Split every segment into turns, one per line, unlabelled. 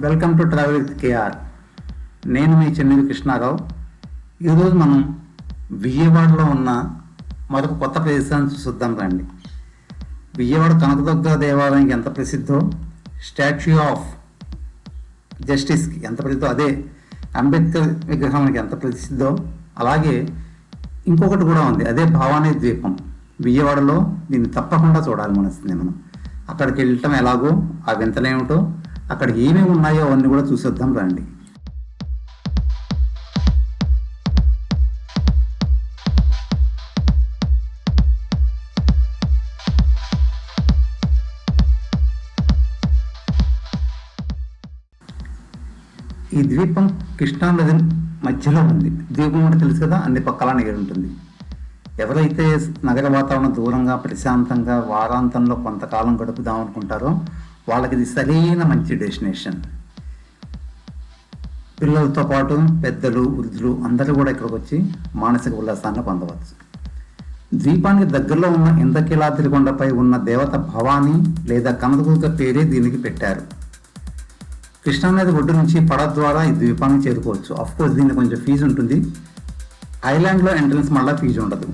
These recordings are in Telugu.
Welcome to travel with KR. నేను మీ చెన్నూరు కృష్ణారావు. ఈరోజు మనం విజయవాడలో ఉన్న మరొక కొత్త ప్రదేశాన్ని చూద్దాం రండి. విజయవాడ కనకదుర్గ దేవాలయానికి ఎంత ప్రసిద్ధో స్టాచ్యూ ఆఫ్ జస్టిస్కి ఎంత ప్రసిద్ధో అదే అంబేద్కర్ విగ్రహానికి ఎంత ప్రసిద్ధో అలాగే ఇంకొకటి కూడా ఉంది అదే భవానీ ద్వీపం. విజయవాడలో దీన్ని తప్పకుండా చూడాలి మనస్తుంది మనం. అక్కడికి వెళ్ళటం ఎలాగో ఆ వింతలేమిటో అక్కడ ఏమేమి ఉన్నాయో అవన్నీ కూడా చూసేద్దాం రండి. ఈ ద్వీపం కృష్ణా నది మధ్యలో ఉంది. ద్వీపం అంటే తెలుసు కదా అన్ని పక్కల నీరు ఉంటుంది. ఎవరైతే నగర వాతావరణం దూరంగా ప్రశాంతంగా వారాంతంలో కొంతకాలం గడుపుదాం అనుకుంటారో వాళ్ళకి ఇది సరైన మంచి డెస్టినేషన్. పిల్లలతో పాటు పెద్దలు వృద్ధులు అందరూ కూడా ఇక్కడికి వచ్చి మానసిక ఉల్లాసాన్ని పొందవచ్చు. ద్వీపానికి దగ్గరలో ఉన్న ఇంద్రకీలాద్రికొండపై ఉన్న దేవత భవానీ లేదా కనకదుర్గ పేరే దీనికి పెట్టారు. కృష్ణానది ఒడ్డు నుంచి పడవ ద్వారా ఈ ద్వీపానికి చేరుకోవచ్చు. కోర్స్ దీనికి కొంచెం ఫీజు ఉంటుంది. ఐలాండ్లో ఎంట్రన్స్ మళ్ళీ ఫీజు ఉండదు.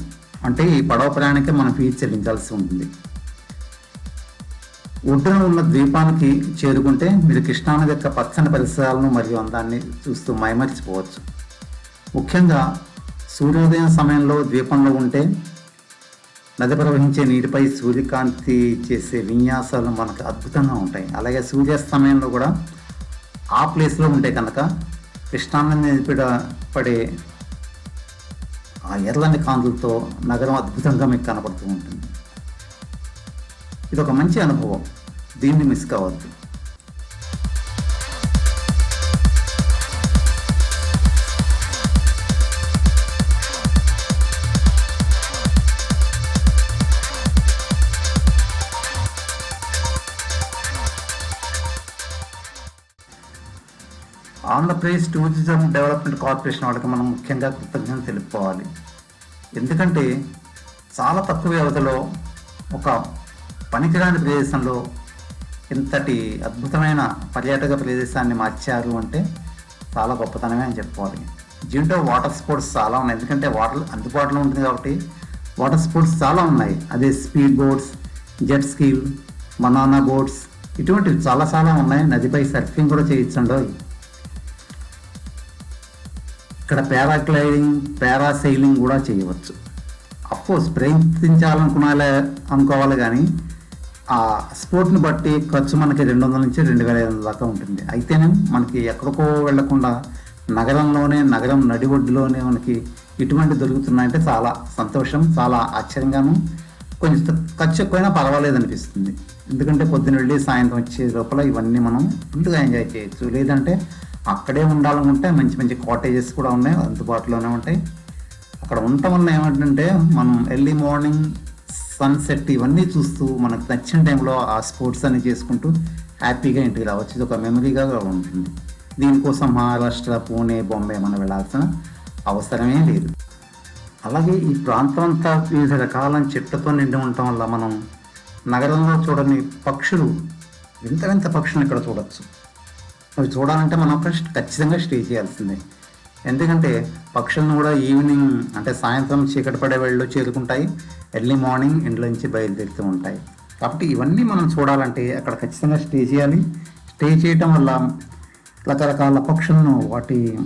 అంటే ఈ పడవ ప్రయాణికే మనం ఫీజు చెల్లించాల్సి ఉంటుంది. ఒడ్డున ఉన్న ద్వీపానికి చేరుకుంటే మీరు కృష్ణానది యొక్క పచ్చని పరిసరాలను మరియు అందాన్ని చూస్తూ మైమరిచిపోవచ్చు. ముఖ్యంగా సూర్యోదయం సమయంలో ద్వీపంలో ఉంటే నది ప్రవహించే నీటిపై సూర్యకాంతి చేసే విన్యాసాలు మనకు అద్భుతంగా ఉంటాయి. అలాగే సూర్యాస్తమయంలో కూడా ఆ ప్లేస్లో ఉంటే కనుక కృష్ణానది పిడ పడే ఆ ఎర్రని కాంతులతో నగరం అద్భుతంగా మీకు కనపడుతూ ఉంటుంది. ఇది ఒక మంచి అనుభవం. దీన్ని మిస్ కావద్దు. ఆంధ్రప్రదేశ్ టూరిజం డెవలప్మెంట్ కార్పొరేషన్ వాళ్ళకి మనం ముఖ్యంగా కృతజ్ఞతలు తెలుపుకోవాలి. ఎందుకంటే చాలా తక్కువ వ్యవధిలో ఒక పనికిరాని ప్రదేశంలో ఇంతటి అద్భుతమైన పర్యాటక ప్రదేశాన్ని మార్చారు అంటే చాలా గొప్పతనమే అని చెప్పుకోవాలి. దీంట్లో వాటర్ స్పోర్ట్స్ చాలా ఉన్నాయి. ఎందుకంటే వాటర్ అందుబాటులో ఉంటుంది కాబట్టి వాటర్ స్పోర్ట్స్ చాలా ఉన్నాయి. అదే speed boats jet ski banana boats ఇటువంటివి చాలా చాలా ఉన్నాయి. నదిపై సర్ఫింగ్ కూడా చేయించండి. ఇక్కడ పారాగ్లైడింగ్ పారాసైలింగ్ కూడా చేయవచ్చు. అఫ్కోర్స్ ప్రయత్నించాలనుకునాలే అనుకోవాలి కానీ ఆ స్పోర్ట్ని బట్టి ఖర్చు మనకి రెండు వందల నుంచి రెండు వేల ఐదు వందల దాకా ఉంటుంది. అయితేనే మనకి ఎక్కడికో వెళ్ళకుండా నగరంలోనే నగరం నడి ఒడ్డులోనే మనకి ఇటువంటి దొరుకుతున్నాయంటే చాలా సంతోషం చాలా ఆశ్చర్యంగాను. కొంచెం ఖర్చు ఎక్కువైనా పర్వాలేదు అనిపిస్తుంది ఎందుకంటే పొద్దున వెళ్ళి సాయంత్రం వచ్చే లోపల ఇవన్నీ మనం ఫుల్గా ఎంజాయ్ చేయొచ్చు. లేదంటే అక్కడే ఉండాలనుకుంటే మంచి మంచి కాటేజెస్ కూడా ఉన్నాయి అందుబాటులోనే ఉంటాయి. అక్కడ ఉండటం వల్ల ఏమంటే మనం ఎర్లీ మార్నింగ్ సన్సెట్ ఇవన్నీ చూస్తూ మనకు నచ్చిన టైంలో ఆ స్పోర్ట్స్ అన్ని చేసుకుంటూ హ్యాపీగా ఇంటికి రావచ్చు. ఇది ఒక మెమరీగా ఉంటుంది. దీనికోసం మహారాష్ట్ర పూణే బొంబే మనం వెళ్ళాల్సిన అవసరమే లేదు. అలాగే ఈ ప్రాంతం అంతా వివిధ రకాల చెట్లతో నిండి ఉండటం వల్ల మనం నగరంలో చూడని పక్షులు వింత వింత పక్షులను ఇక్కడ చూడొచ్చు. అవి చూడాలంటే మనం ఫస్ట్ ఖచ్చితంగా స్టే చేయాల్సిందే. ఎందుకంటే పక్షులను కూడా ఈవినింగ్ అంటే సాయంత్రం చీకటి పడే వేళలో చేరుకుంటాయి. ఎర్లీ మార్నింగ్ ఇంట్లో నుంచి బయలుదేరుతూ ఉంటాయి. కాబట్టి ఇవన్నీ మనం చూడాలంటే అక్కడ ఖచ్చితంగా స్టే చేయాలి. స్టే చేయటం వల్ల రకరకాల పక్షులను వాటి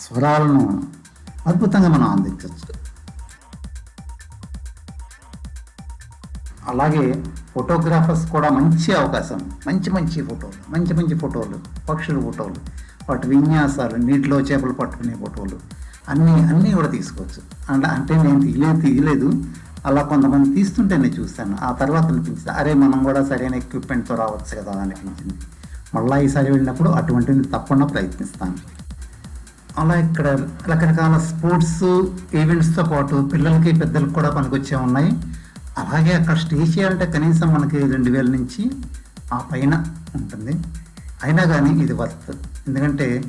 స్వరాలను అద్భుతంగా మనం అందించవచ్చు. అలాగే ఫోటోగ్రాఫర్స్ కూడా మంచి అవకాశం. మంచి మంచి ఫోటోలు మంచి మంచి ఫోటోలు పక్షుల ఫోటోలు. వాటి విన్యాసాలు నీటిలో చేపలు పట్టుకునే ఫోటోలు అన్నీ అన్నీ కూడా తీసుకోవచ్చు. అంటే అంటే నేను తీయలేదు తీయలేదు. అలా కొంతమంది తీస్తుంటే నేను చూస్తాను. ఆ తర్వాత అనిపించింది అరే మనం కూడా సరైన ఎక్విప్మెంట్తో రావచ్చు కదా అనిపించింది. మళ్ళీ ఈసారి వెళ్ళినప్పుడు అటువంటివి తప్పకుండా ప్రయత్నిస్తాను. అలా ఇక్కడ రకరకాల స్పోర్ట్స్ ఈవెంట్స్తో పాటు పిల్లలకి పెద్దలకు కూడా పనికొచ్చే ఉన్నాయి. అలాగే అక్కడ స్టే చేయాలంటే కనీసం మనకి రెండు వేల నుంచి ఆ పైన ఉంటుంది. అయినా కానీ ఇది వర్త్ ఎందుకంటే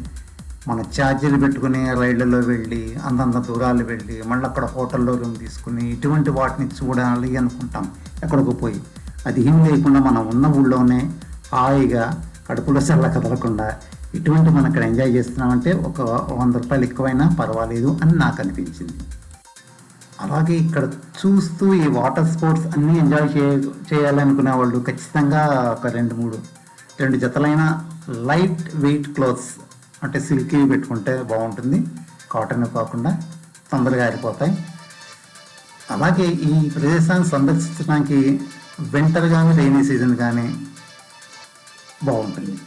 మన ఛార్జీలు పెట్టుకుని రైళ్ళలో వెళ్ళి అంతంత దూరాలు వెళ్ళి మళ్ళీ అక్కడ హోటల్లో రూమ్ తీసుకుని ఇటువంటి వాటిని చూడాలి అనుకుంటాం ఎక్కడికి పోయి. అది ఏం లేకుండా మనం ఉన్న ఊళ్ళోనే హాయిగా కడుపులో చల్ల కదలకుండా ఇటువంటి మనం ఇక్కడ ఎంజాయ్ చేస్తున్నామంటే ఒక వంద రూపాయలు ఎక్కువైనా పర్వాలేదు అని నాకు అనిపించింది. అలాగే ఇక్కడ చూస్తూ ఈ వాటర్ స్పోర్ట్స్ అన్నీ ఎంజాయ్ చేయ చేయాలనుకునే వాళ్ళు ఖచ్చితంగా ఒక రెండు మూడు రెండు జతలైన లైట్ వెయిట్ క్లోత్స్ అంటే సిల్కీ పెట్టుకుంటే బాగుంటుంది. కాటన్ కాకుండా తొందరగా ఆరిపోతాయి. అలాగే ఈ ప్రదేశాన్ని సందర్శించడానికి వింటర్ కానీ రైనీ సీజన్ కానీ బాగుంటుంది.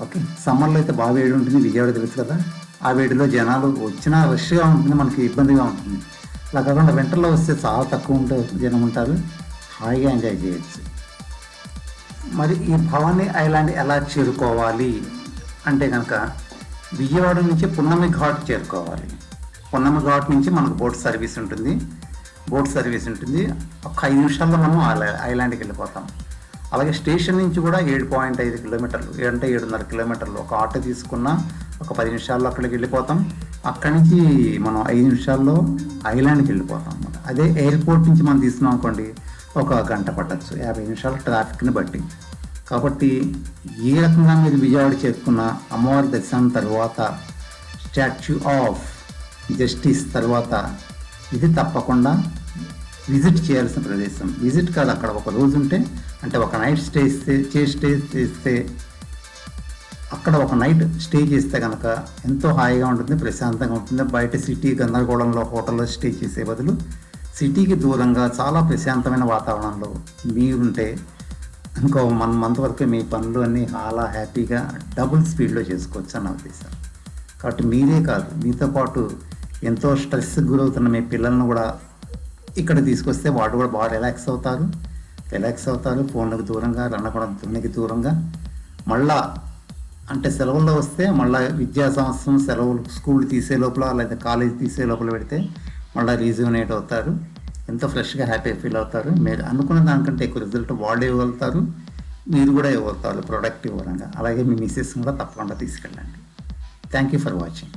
ఓకే సమ్మర్లో అయితే బాగా వేడి ఉంటుంది. విజయవాడ తెలుసు కదా. ఆ వేడిలో జనాలు వచ్చినా రష్గా ఉంటుంది. మనకి ఇబ్బందిగా ఉంటుంది. అలా కాకుండా వింటర్లో వస్తే చాలా తక్కువ ఉంటే జనం ఉంటారు. హాయిగా ఎంజాయ్ చేయొచ్చు. మరి ఈ భవానీ ఐలాండ్ ఎలా చేరుకోవాలి? అంటే కనుక విజయవాడ నుంచి పున్నమి ఘాట్ చేరుకోవాలి. పున్నమి ఘాట్ నుంచి మనకు బోట్ సర్వీస్ ఉంటుంది. బోట్ సర్వీస్ ఉంటుంది. ఒక ఐదు నిమిషాల్లో మనం ఐలా- ఐలాండ్కి వెళ్ళిపోతాం. అలాగే స్టేషన్ నుంచి కూడా ఏడు పాయింట్ ఐదు కిలోమీటర్లు అంటే ఏడున్నర కిలోమీటర్లు ఒక ఆటో తీసుకున్న ఒక పది నిమిషాల్లో అక్కడికి వెళ్ళిపోతాం. అక్కడి నుంచి మనం ఐదు నిమిషాల్లో ఐలాండ్కి వెళ్ళిపోతాం. అన్నమాట అదే ఎయిర్పోర్ట్ నుంచి మనం తీసుకున్నాం అనుకోండి ఒక గంట పట్టచ్చు. యాభై నిమిషాలు ట్రాఫిక్ని బట్టి. కాబట్టి ఏ రకంగా మీరు విజయవాడ చేరుకున్న అమ్మవారి దర్శనం తర్వాత స్టాచ్యూ ఆఫ్ జస్టిస్ తర్వాత ఇది తప్పకుండా విజిట్ చేయాల్సిన ప్రదేశం. విజిట్ కాదు అక్కడ ఒక రోజు ఉంటే అంటే ఒక నైట్ స్టే ఇస్తే చే స్టే చేస్తే అక్కడ ఒక నైట్ స్టే చేస్తే కనుక ఎంతో హాయిగా ఉంటుంది ప్రశాంతంగా ఉంటుంది. బయట సిటీ గందరగోళంలో హోటల్లో స్టే చేసే బదులు సిటీకి దూరంగా చాలా ప్రశాంతమైన వాతావరణంలో మీరుంటే ఇంకో వన్ మంత్ వరకు మీ పనులు అన్నీ చాలా హ్యాపీగా డబుల్ స్పీడ్లో చేసుకోవచ్చు అని నా ఉద్దేశం. కాబట్టి మీరే కాదు మీతో పాటు ఎంతో స్ట్రెస్కి గురవుతున్న మీ పిల్లలను కూడా ఇక్కడ తీసుకొస్తే వాడు కూడా బాగా రిలాక్స్ అవుతారు. రిలాక్స్ అవుతారు ఫోన్లకు దూరంగా రణకొండకి దూరంగా. మళ్ళా అంటే సెలవుల్లో వస్తే మళ్ళీ విద్యా సంవత్సరం సెలవులు స్కూల్ తీసే లోపల లేదా కాలేజ్ తీసే లోపల పెడితే మళ్ళీ రీజ్యూనేట్ అవుతారు. ఎంతో ఫ్రెష్గా హ్యాపీగా ఫీల్ అవుతారు. మీరు అనుకున్న దానికంటే ఎక్కువ రిజల్ట్ వాళ్ళు ఇవ్వగలుగుతారు. మీరు కూడా ఇవ్వగలుగుతారు ప్రొడక్టివ్ పరంగా అలాగే మీ మిస్సెస్ కూడా తప్పకుండా తీసుకెళ్ళండి. Thank you for watching